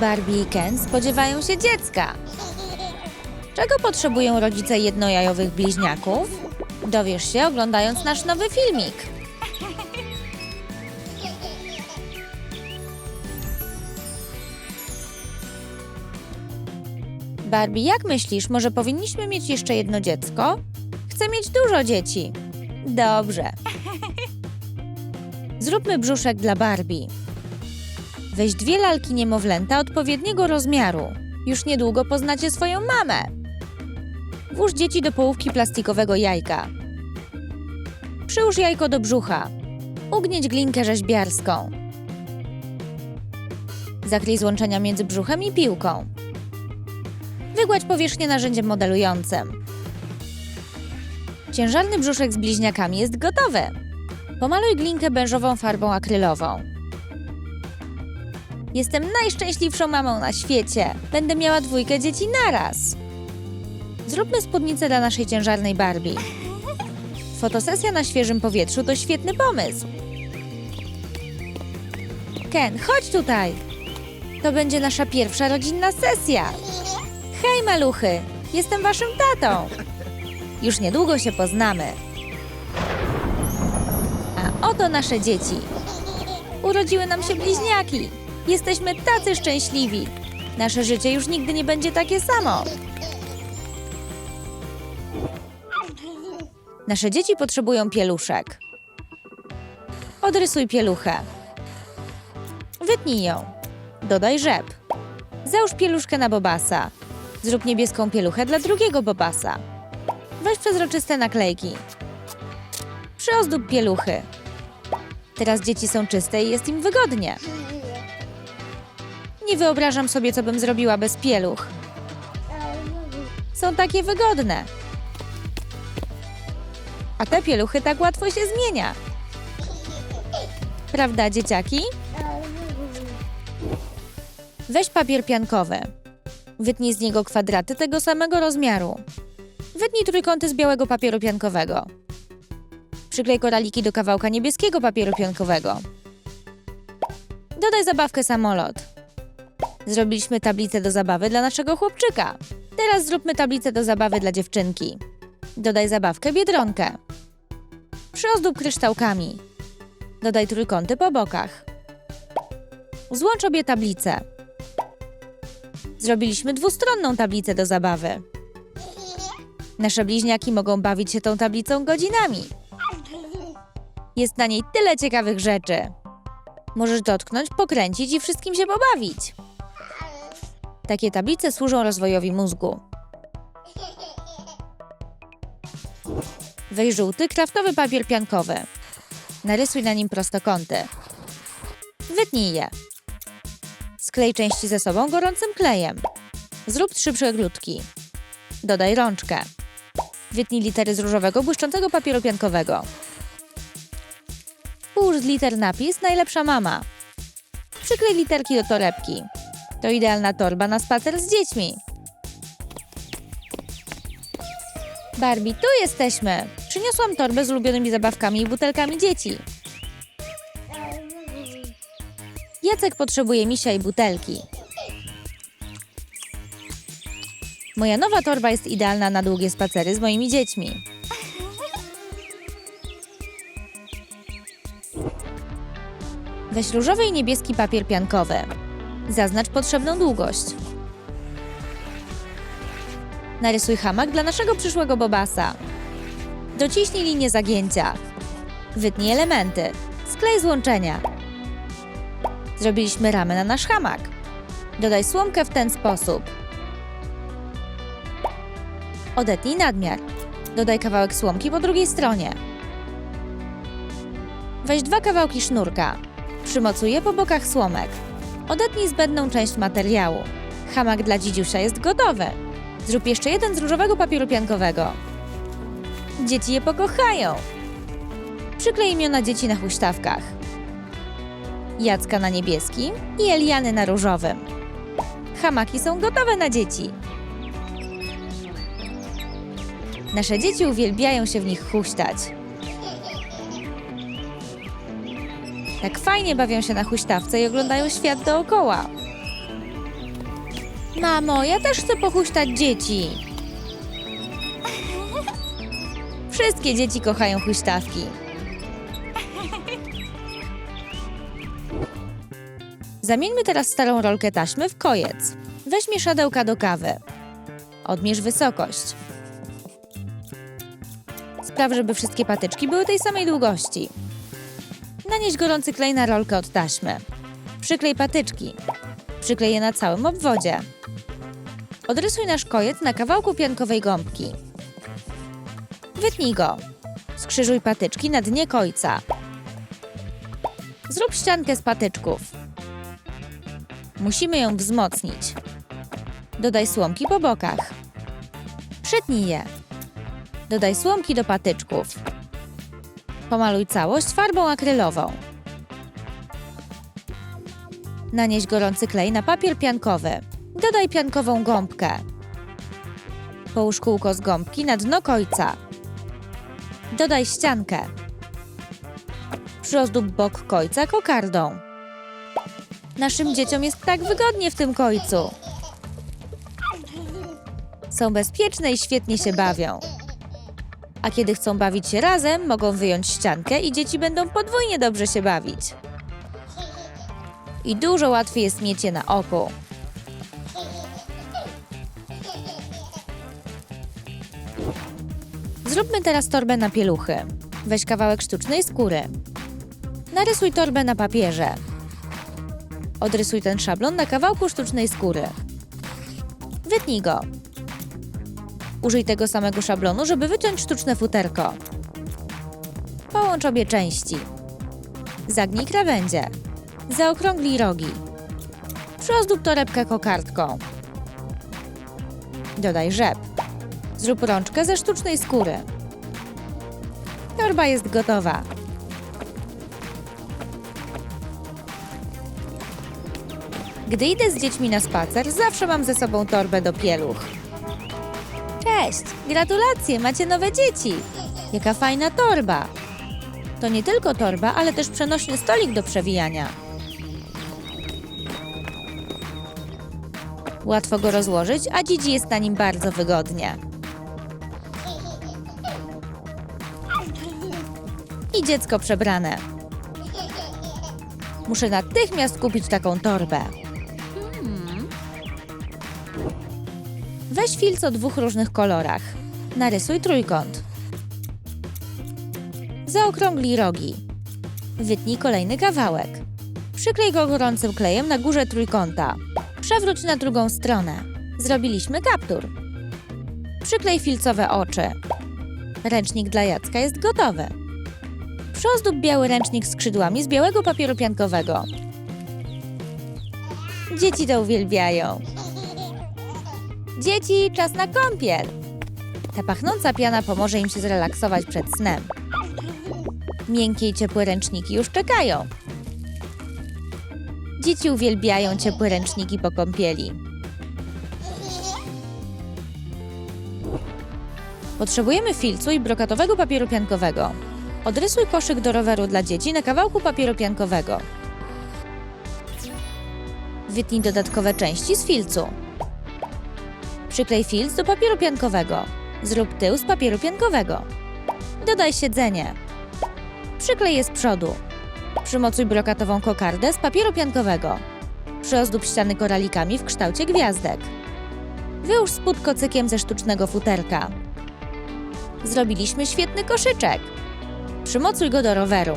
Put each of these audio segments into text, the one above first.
Barbie i Ken spodziewają się dziecka. Czego potrzebują rodzice jednojajowych bliźniaków? Dowiesz się oglądając nasz nowy filmik. Barbie, jak myślisz, może powinniśmy mieć jeszcze jedno dziecko? Chcę mieć dużo dzieci. Dobrze. Zróbmy brzuszek dla Barbie. Weź dwie lalki niemowlęta odpowiedniego rozmiaru. Już niedługo poznacie swoją mamę. Włóż dzieci do połówki plastikowego jajka. Przyłóż jajko do brzucha. Ugnieć glinkę rzeźbiarską. Zakryj złączenia między brzuchem i piłką. Wygładź powierzchnię narzędziem modelującym. Ciężarny brzuszek z bliźniakami jest gotowy. Pomaluj glinkę beżową farbą akrylową. Jestem najszczęśliwszą mamą na świecie. Będę miała dwójkę dzieci naraz. Zróbmy spódnicę dla naszej ciężarnej Barbie. Fotosesja na świeżym powietrzu to świetny pomysł. Ken, chodź tutaj. To będzie nasza pierwsza rodzinna sesja. Hej, maluchy! Jestem waszym tatą. Już niedługo się poznamy. A oto nasze dzieci. Urodziły nam się bliźniaki. Jesteśmy tacy szczęśliwi. Nasze życie już nigdy nie będzie takie samo. Nasze dzieci potrzebują pieluszek. Odrysuj pieluchę. Wytnij ją. Dodaj rzep. Załóż pieluszkę na bobasa. Zrób niebieską pieluchę dla drugiego bobasa. Weź przezroczyste naklejki. Przyozdób pieluchy. Teraz dzieci są czyste i jest im wygodnie. Nie wyobrażam sobie, co bym zrobiła bez pieluch. Są takie wygodne. A te pieluchy tak łatwo się zmienia. Prawda, dzieciaki? Weź papier piankowy. Wytnij z niego kwadraty tego samego rozmiaru. Wytnij trójkąty z białego papieru piankowego. Przyklej koraliki do kawałka niebieskiego papieru piankowego. Dodaj zabawkę samolot. Zrobiliśmy tablicę do zabawy dla naszego chłopczyka. Teraz zróbmy tablicę do zabawy dla dziewczynki. Dodaj zabawkę biedronkę. Przyozdób kryształkami. Dodaj trójkąty po bokach. Złącz obie tablice. Zrobiliśmy dwustronną tablicę do zabawy. Nasze bliźniaki mogą bawić się tą tablicą godzinami. Jest na niej tyle ciekawych rzeczy. Możesz dotknąć, pokręcić i wszystkim się pobawić. Takie tablice służą rozwojowi mózgu. Weź żółty, kraftowy papier piankowy. Narysuj na nim prostokąty. Wytnij je. Sklej części ze sobą gorącym klejem. Zrób trzy przegródki. Dodaj rączkę. Wytnij litery z różowego, błyszczącego papieru piankowego. Połóż z liter napis Najlepsza mama. Przyklej literki do torebki. To idealna torba na spacer z dziećmi. Barbie, tu jesteśmy. Przyniosłam torbę z ulubionymi zabawkami i butelkami dzieci. Jacek potrzebuje misia i butelki. Moja nowa torba jest idealna na długie spacery z moimi dziećmi. Weź różowy i niebieski papier piankowy. Zaznacz potrzebną długość. Narysuj hamak dla naszego przyszłego bobasa. Dociśnij linię zagięcia. Wytnij elementy. Sklej złączenia. Zrobiliśmy ramę na nasz hamak. Dodaj słomkę w ten sposób. Odetnij nadmiar. Dodaj kawałek słomki po drugiej stronie. Weź dwa kawałki sznurka. Przymocuj je po bokach słomek. Odetnij zbędną część materiału. Hamak dla dzidziusia jest gotowy. Zrób jeszcze jeden z różowego papieru piankowego. Dzieci je pokochają. Przyklej imiona dzieci na huśtawkach. Jacka na niebieskim i Eliany na różowym. Hamaki są gotowe na dzieci. Nasze dzieci uwielbiają się w nich huśtać. Tak fajnie bawią się na huśtawce i oglądają świat dookoła. Mamo, ja też chcę pochuśtać dzieci. Wszystkie dzieci kochają huśtawki. Zamieńmy teraz starą rolkę taśmy w kojec. Weź mieszadełka do kawy. Odmierz wysokość. Spraw, żeby wszystkie patyczki były tej samej długości. Nanieś gorący klej na rolkę od taśmy. Przyklej patyczki. Przyklej je na całym obwodzie. Odrysuj nasz kojec na kawałku piankowej gąbki. Wytnij go. Skrzyżuj patyczki na dnie kojca. Zrób ściankę z patyczków. Musimy ją wzmocnić. Dodaj słomki po bokach. Przytnij je. Dodaj słomki do patyczków. Pomaluj całość farbą akrylową. Nanieś gorący klej na papier piankowy. Dodaj piankową gąbkę. Połóż kółko z gąbki na dno kojca. Dodaj ściankę. Przyozdób bok kojca kokardą. Naszym dzieciom jest tak wygodnie w tym kojcu. Są bezpieczne i świetnie się bawią. A kiedy chcą bawić się razem, mogą wyjąć ściankę i dzieci będą podwójnie dobrze się bawić. I dużo łatwiej jest mieć je na oku. Zróbmy teraz torbę na pieluchy. Weź kawałek sztucznej skóry. Narysuj torbę na papierze. Odrysuj ten szablon na kawałku sztucznej skóry. Wytnij go. Użyj tego samego szablonu, żeby wyciąć sztuczne futerko. Połącz obie części. Zagnij krawędzie. Zaokrąglij rogi. Przyozdób torebkę kokardką. Dodaj rzep. Zrób rączkę ze sztucznej skóry. Torba jest gotowa. Gdy idę z dziećmi na spacer, zawsze mam ze sobą torbę do pieluch. Cześć! Gratulacje, macie nowe dzieci! Jaka fajna torba! To nie tylko torba, ale też przenośny stolik do przewijania. Łatwo go rozłożyć, a dzidzi jest na nim bardzo wygodnie. I dziecko przebrane. Muszę natychmiast kupić taką torbę. Weź filc o dwóch różnych kolorach. Narysuj trójkąt. Zaokrąglij rogi. Wytnij kolejny kawałek. Przyklej go gorącym klejem na górze trójkąta. Przewróć na drugą stronę. Zrobiliśmy kaptur. Przyklej filcowe oczy. Ręcznik dla Jacka jest gotowy. Przyozdób biały ręcznik skrzydłami z białego papieru piankowego. Dzieci to uwielbiają. Dzieci, czas na kąpiel! Ta pachnąca piana pomoże im się zrelaksować przed snem. Miękkie i ciepłe ręczniki już czekają. Dzieci uwielbiają ciepłe ręczniki po kąpieli. Potrzebujemy filcu i brokatowego papieru piankowego. Odrysuj koszyk do roweru dla dzieci na kawałku papieru piankowego. Wytnij dodatkowe części z filcu. Przyklej filc do papieru piankowego. Zrób tył z papieru piankowego. Dodaj siedzenie. Przyklej je z przodu. Przymocuj brokatową kokardę z papieru piankowego. Przyozdób ściany koralikami w kształcie gwiazdek. Wyłóż spód kocykiem ze sztucznego futerka. Zrobiliśmy świetny koszyczek. Przymocuj go do roweru.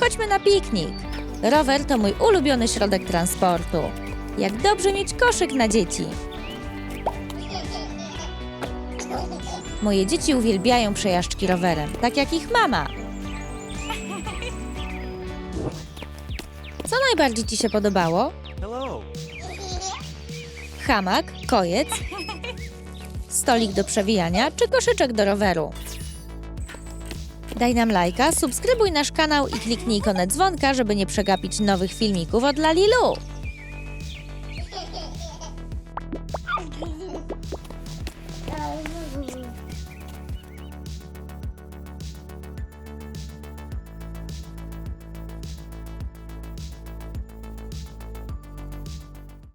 Chodźmy na piknik. Rower to mój ulubiony środek transportu. Jak dobrze mieć koszyk na dzieci. Moje dzieci uwielbiają przejażdżki rowerem, tak jak ich mama. Co najbardziej Ci się podobało? Hamak, kojec, stolik do przewijania czy koszyczek do roweru? Daj nam lajka, subskrybuj nasz kanał i kliknij ikonę dzwonka, żeby nie przegapić nowych filmików od Lalilu.